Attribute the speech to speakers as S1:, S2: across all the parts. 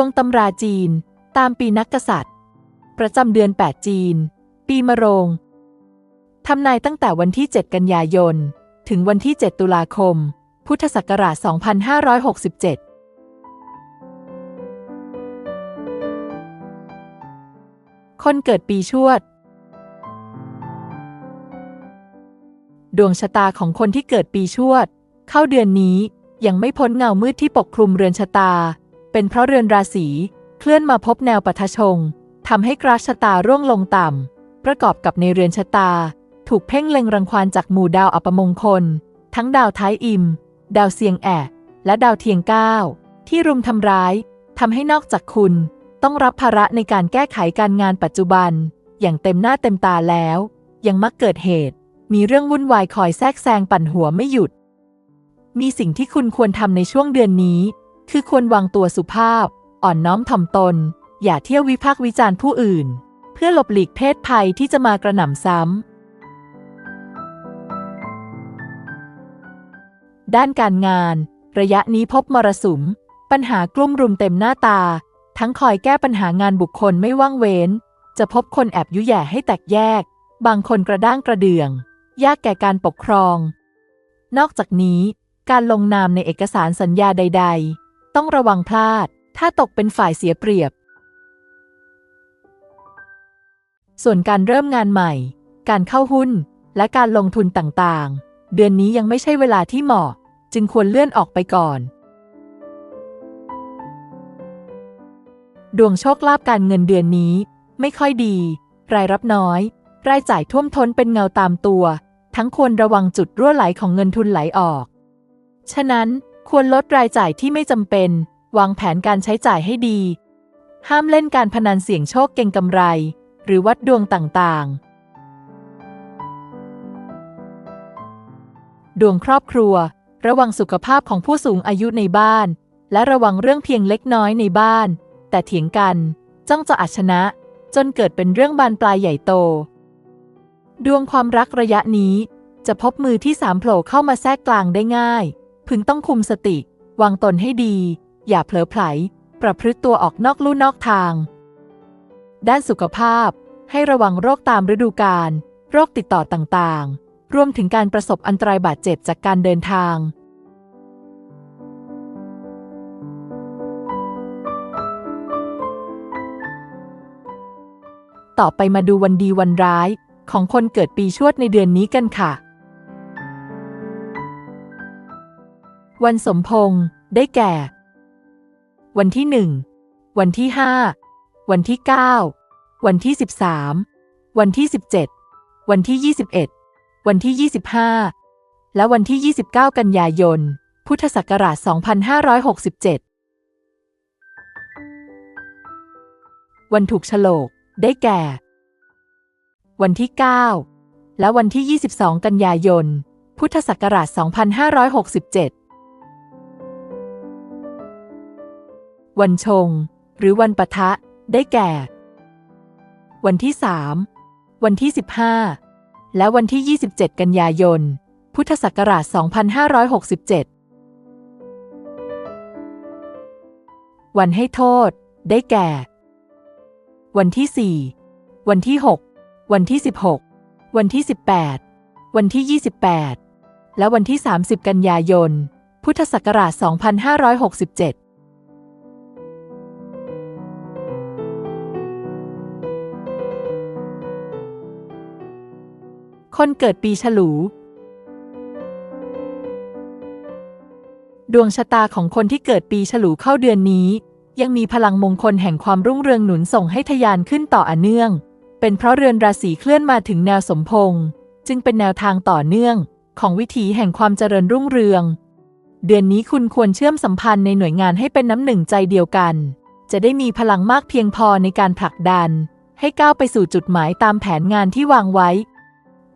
S1: วงตำราจีน ตามปีนักกษัตริย์ ประจำเดือน 8 จีน ปีมะโรงทำนายตั้งแต่วันที่ 7 กันยายน ถึงวันที่ 7 ตุลาคม พุทธศักราช 2567คนเกิดปีชวด ดวงชะตาของคนที่เกิดปีชวด เข้าเดือนนี้ยังไม่พ้นเงามืดที่ปกคลุมเรือนชะตา เป็นเพราะเรือนราศีเคลื่อนมาพบแนวปะทชงทำให้กราชตาร่วงลงต่ำ ประกอบกับในเรือนชะตา ถูกเพ่งเล็งรังควานจากหมู่ดาวอัปมงคล ทั้งดาวท้ายอิม ดาวเซียงแอะและดาวเทียงเก้าที่รุมทำร้ายทำให้นอกจากคุณ ต้องรับภาระในการแก้ไขการงานปัจจุบัน อย่างเต็มหน้าเต็มตาแล้ว ยังมักเกิดเหตุ มีเรื่องวุ่นวายคอยแทรกแซงปั่นหัวไม่หยุด มีสิ่งที่คุณควรทำในช่วงเดือนนี้ คือควรวางตัวสุภาพ อ่อนน้อมถ่อมตน อย่าเที่ยววิพากษ์วิจารณ์ผู้อื่น เพื่อหลบหลีกเพศภัยที่จะมากระหน่ำซ้ำ ด้านการงาน ระยะนี้พบมรสุม ปัญหากลุ่มรุมเต็มหน้าตา ทั้งคอยแก้ปัญหางานบุคคลไม่ว่างเว้น จะพบคนแอบยุแย่ให้แตกแยก บางคนกระด้างกระเดื่อง ยากแก่การปกครอง นอกจากนี้การลงนามในเอกสารสัญญาใด ๆ ต้องระวังพลาด ถ้าตกเป็นฝ่ายเสียเปรียบ ส่วนการเริ่มงานใหม่ การเข้าหุ้น และการลงทุนต่างๆ เดือนนี้ยังไม่ใช่เวลาที่เหมาะ จึงควรเลื่อนออกไปก่อน ดวงโชคลาภการเงินเดือนนี้ ไม่ค่อยดี รายรับน้อย รายจ่ายท่วมท้นเป็นเงาตามตัว ทั้งควรระวังจุดรั่วไหลของเงินทุนไหลออก ฉะนั้น ควรลดรายจ่ายที่ไม่จำเป็น วางแผนการใช้จ่ายให้ดี ห้ามเล่นการพนันเสี่ยงโชคเก่งกำไร หรือวัดดวงต่างๆ ดวงครอบครัว ระวังสุขภาพของผู้สูงอายุในบ้าน และระวังเรื่องเพียงเล็กน้อยในบ้าน แต่เถียงกัน จ้องจะอัชนะ จนเกิดเป็นเรื่องบานปลายใหญ่โต ดวงความรักระยะนี้จะพบมือที่สามโผล่เข้ามาแทรกกลางได้ง่าย พึงต้องคุมสติ วางตนให้ดี อย่าเผลอไผล ประพฤติตัวออกนอกลู่นอกทาง ด้านสุขภาพ ให้ระวังโรคตามฤดูกาล โรคติดต่อต่างๆ รวมถึงการประสบอันตรายบาดเจ็บจากการเดินทางต่อไปมาดูวันดีวันร้ายของคนเกิดปีชวดในเดือนนี้กันค่ะ วันสมพงษ์ได้แก่ วันที่หนึ่งวันที่ห้าวันที่เก้าวันที่สิบสามวันที่สิบเจ็ดวันที่ยี่สิบเอ็ดวันที่ยี่สิบห้าและวันที่ยี่สิบเก้ากันยายน พุทธศักราช2567วันถูกฉลก ได้แก่ วันที่ 9 และวันที่ 22 กันยายน พุทธศักราช 2567 วันชง หรือวันปะทะ ได้แก่ วันที่ 3 วันที่ 15 และวันที่ 27 กันยายน พุทธศักราช 2567 วันให้โทษ ได้แก่ วันที่ 4 วันที่ 6 วันที่ 16 วันที่ 18 วันที่ 28 และวันที่ 30 กันยายน พุทธศักราช 2567 คนเกิดปีฉลู ดวงชะตาของคนที่เกิดปีฉลูเข้าเดือนนี้ ยังมีพลังมงคลแห่งความรุ่งเรืองหนุนส่งให้ทะยานขึ้นต่ออเนื่อง เป็นเพราะเรือนราศีเคลื่อนมาถึงแนวสมพงษ์จึงเป็นแนวทางต่อเนื่อง ของวิถีแห่งความเจริญรุ่งเรือง เดือนนี้คุณควรเชื่อมสัมพันธ์ในหน่วยงานให้เป็นน้ำหนึ่งใจเดียวกัน จะได้มีพลังมากเพียงพอในการผลักดัน ให้ก้าวไปสู่จุดหมายตามแผนงานที่วางไว้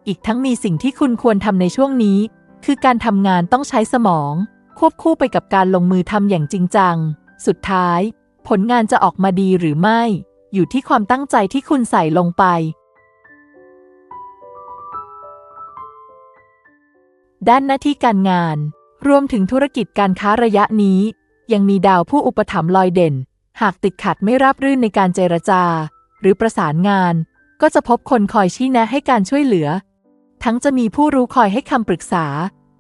S1: อีกทั้งมีสิ่งที่คุณควรทำในช่วงนี้ คือการทำงานต้องใช้สมอง ควบคู่ไปกับการลงมือทำอย่างจริงจัง สุดท้าย ผลงานจะออกมาดีหรือไม่ อยู่ที่ความตั้งใจที่คุณใส่ลงไป ด้านหน้าที่การงาน รวมถึงธุรกิจการค้าระยะนี้ ยังมีดาวผู้อุปถัมภ์ลอยเด่น หากติดขัดไม่ราบรื่นในการเจรจา หรือประสานงานก็จะพบคนคอยชี้แนะให้การช่วยเหลือ ทั้งจะมีผู้รู้คอยให้คำปรึกษา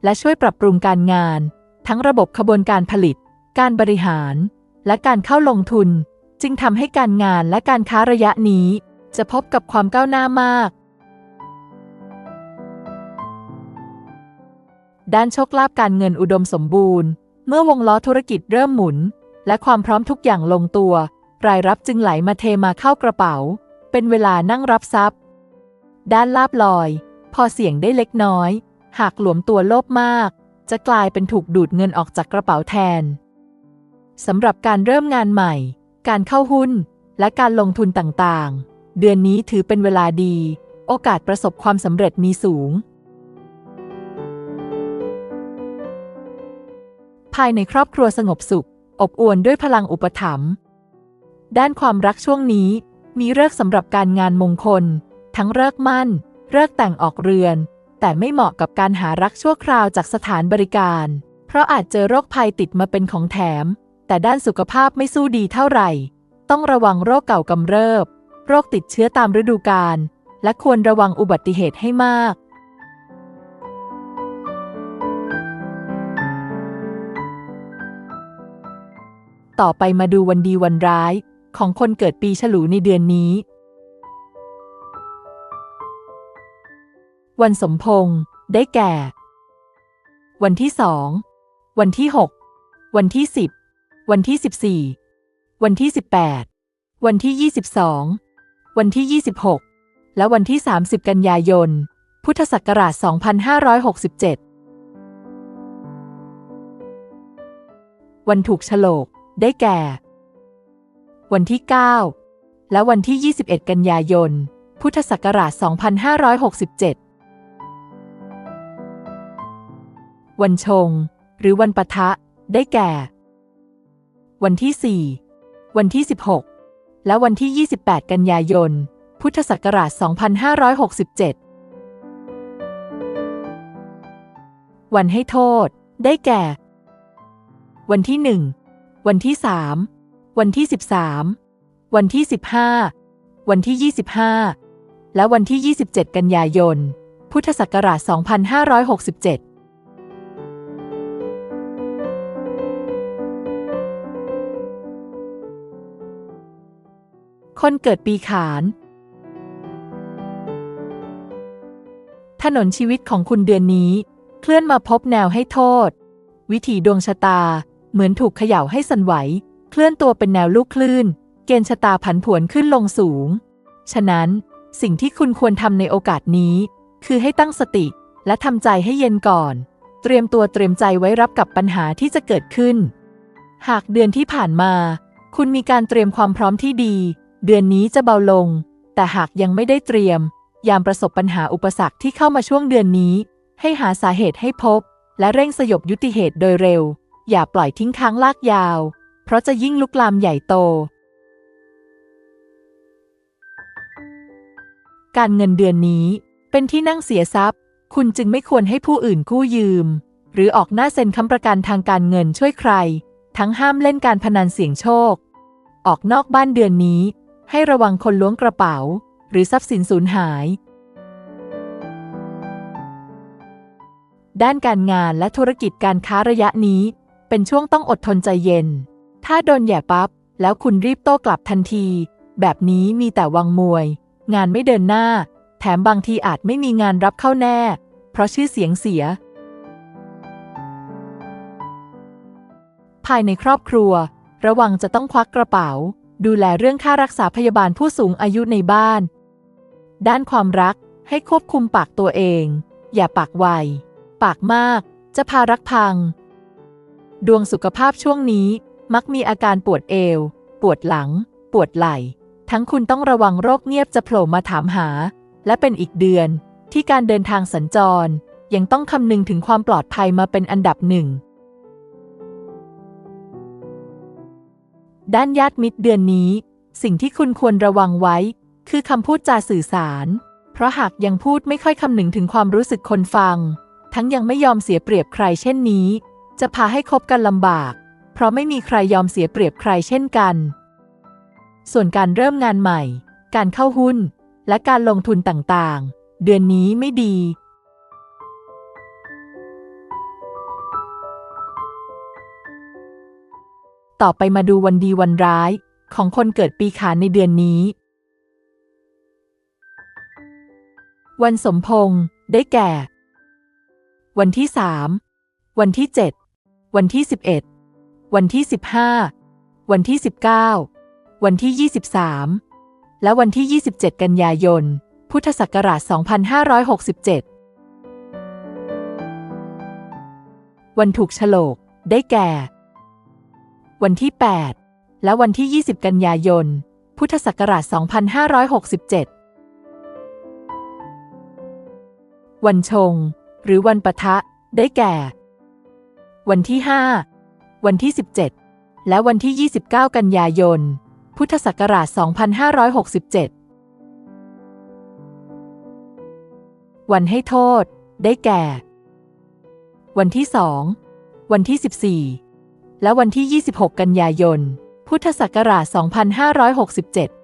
S1: และช่วยปรับปรุงการงาน ทั้งระบบขบวนการผลิต การบริหาร และการเข้าลงทุน จึงทำให้การงานและการค้าระยะนี้ จะพบกับความก้าวหน้ามาก ด้านโชคลาภการเงินอุดมสมบูรณ์ เมื่อวงล้อธุรกิจเริ่มหมุน และความพร้อมทุกอย่างลงตัว รายรับจึงไหลมาเทมาเข้ากระเป๋า เป็นเวลานั่งรับทรัพย์ ด้านลาบลอย พอเสี่ยงได้เล็กน้อย หากหลวมตัวโลภมาก จะกลายเป็นถูกดูดเงินออกจากกระเป๋าแทนสำหรับการเริ่มงานใหม่ การเข้าหุ้น และการลงทุนต่างๆ เดือนนี้ถือเป็นเวลาดี โอกาสประสบความสำเร็จมีสูง ภายในครอบครัวสงบสุข อบอวลด้วยพลังอุปถัมภ์ด้านความรักช่วงนี้ มีเลิกสำหรับการงานมงคล ทั้งเลิกมั่น เลิกแต่งออกเรือน แต่ไม่เหมาะกับการหารักชั่วคราวจากสถานบริการ เพราะอาจเจอโรคภัยติดมาเป็นของแถม แต่ด้านสุขภาพไม่สู้ดีเท่าไหร่ ต้องระวังโรคเก่ากำเริบ โรคติดเชื้อตามฤดูกาลและควรระวังอุบัติเหตุให้มาก ต่อไปมาดูวันดีวันร้าย ของคนเกิดปีฉลูในเดือนนี้ วันสมพงษ์ได้แก่ วันที่สองวันที่หกวันที่สิบวันที่สิบสี่วันที่สิบแปดวันที่ยี่สิบสองวันที่ยี่สิบหกและวันที่สามสิบกันยายน พุทธศักราชสองพันห้าร้อยหกสิบเจ็ดวันถูกฉลกได้แก่ วันที่9และวันที่21กันยายน พุทธศักราช2567 วันชง หรือวันปะทะ ได้แก่ วันที่ 4 วันที่ 16 และวันที่ 28 กันยายน พุทธศักราช 2567 วันให้โทษ ได้แก่ วันที่ 1 วันที่ 3 วันที่ 13 วันที่ 15 วันที่ 25 และวันที่ 27 กันยายน พุทธศักราช 2567 คนเกิดปีขาน ถนนชีวิตของคุณเดือนนี้ เคลื่อนมาพบแนวให้โทษ วิถีดวงชะตา เหมือนถูกเขย่าให้สั่นไหว เคลื่อนตัวเป็นแนวลูกคลื่น เกณฑ์ชะตาผันผวนขึ้นลงสูง ฉะนั้นสิ่งที่คุณควรทำในโอกาสนี้ คือให้ตั้งสติและทำใจให้เย็นก่อน เตรียมตัวเตรียมใจไว้รับกับปัญหาที่จะเกิดขึ้น หากเดือนที่ผ่านมา คุณมีการเตรียมความพร้อมที่ดี เดือนนี้จะเบาลง แต่หากยังไม่ได้เตรียม ยามประสบปัญหาอุปสรรคที่เข้ามาช่วงเดือนนี้ ให้หาสาเหตุให้พบ และเร่งสยบยุติเหตุโดยเร็ว อย่าปล่อยทิ้งค้างลากยาว เพราะจะยิ่งลุกลามใหญ่โต การเงินเดือนนี้ เป็นที่นั่งเสียทรัพย์ คุณจึงไม่ควรให้ผู้อื่นกู้ยืม หรือออกหน้าเซ็นค้ำประกันทางการเงินช่วยใคร ทั้งห้ามเล่นการพนันเสี่ยงโชค ออกนอกบ้านเดือนนี้ ให้ระวังคนล้วงกระเป๋า หรือทรัพย์สินสูญหาย ด้านการงานและธุรกิจการค้าระยะนี้ เป็นช่วงต้องอดทนใจเย็น ถ้าโดนแย่ปั๊บ แล้วคุณรีบโต้กลับทันที แบบนี้มีแต่วังมวย งานไม่เดินหน้า แถมบางทีอาจไม่มีงานรับเข้าแน่ เพราะชื่อเสียงเสีย ภายในครอบครัว ระวังจะต้องควักกระเป๋า ดูแลเรื่องค่ารักษาพยาบาลผู้สูงอายุในบ้าน ด้านความรักให้ควบคุมปากตัวเอง อย่าปากไว ปากมาก จะพารักพัง ดวงสุขภาพช่วงนี้มักมีอาการปวดเอว ปวดหลัง ปวดไหล่ ทั้งคุณต้องระวังโรคเงียบจะโผล่มาถามหา และเป็นอีกเดือนที่การเดินทางสัญจร ยังต้องคำนึงถึงความปลอดภัยมาเป็นอันดับหนึ่ง ด้านญาติมิตรเดือนนี้ สิ่งที่คุณควรระวังไว้ คือคำพูดจาสื่อสาร เพราะหากยังพูดไม่ค่อยคำนึงถึงความรู้สึกคนฟัง ทั้งยังไม่ยอมเสียเปรียบใครเช่นนี้ จะพาให้คบกันลำบาก เพราะไม่มีใครยอมเสียเปรียบใครเช่นกัน ส่วนการเริ่มงานใหม่ การเข้าหุ้น และการลงทุนต่างๆ เดือนนี้ไม่ดี ต่อไปมาดูวันดีวันร้าย ของคนเกิดปีขานในเดือนนี้ วันสมพงษ์ได้แก่ วันที่สามวันที่เจ็ดวันที่สิบเอ็ดวันที่สิบห้าวันที่สิบเก้าวันที่ยี่สิบสามและวันที่ยี่สิบเจ็ดกันยายน พุทธศักราช 2567 วันถูกโฉลก ได้แก่ วันที่ 8 และวันที่ 20 กันยายน พุทธศักราช 2567 วันชง หรือวันปะทะ ได้แก่ วันที่ 5 วันที่ 17 และวันที่ 29 กันยายน พุทธศักราช 2567 วันให้โทษ ได้แก่ วันที่ 2 วันที่ 14 และวันที่ 26 กันยายน พุทธศักราช 2567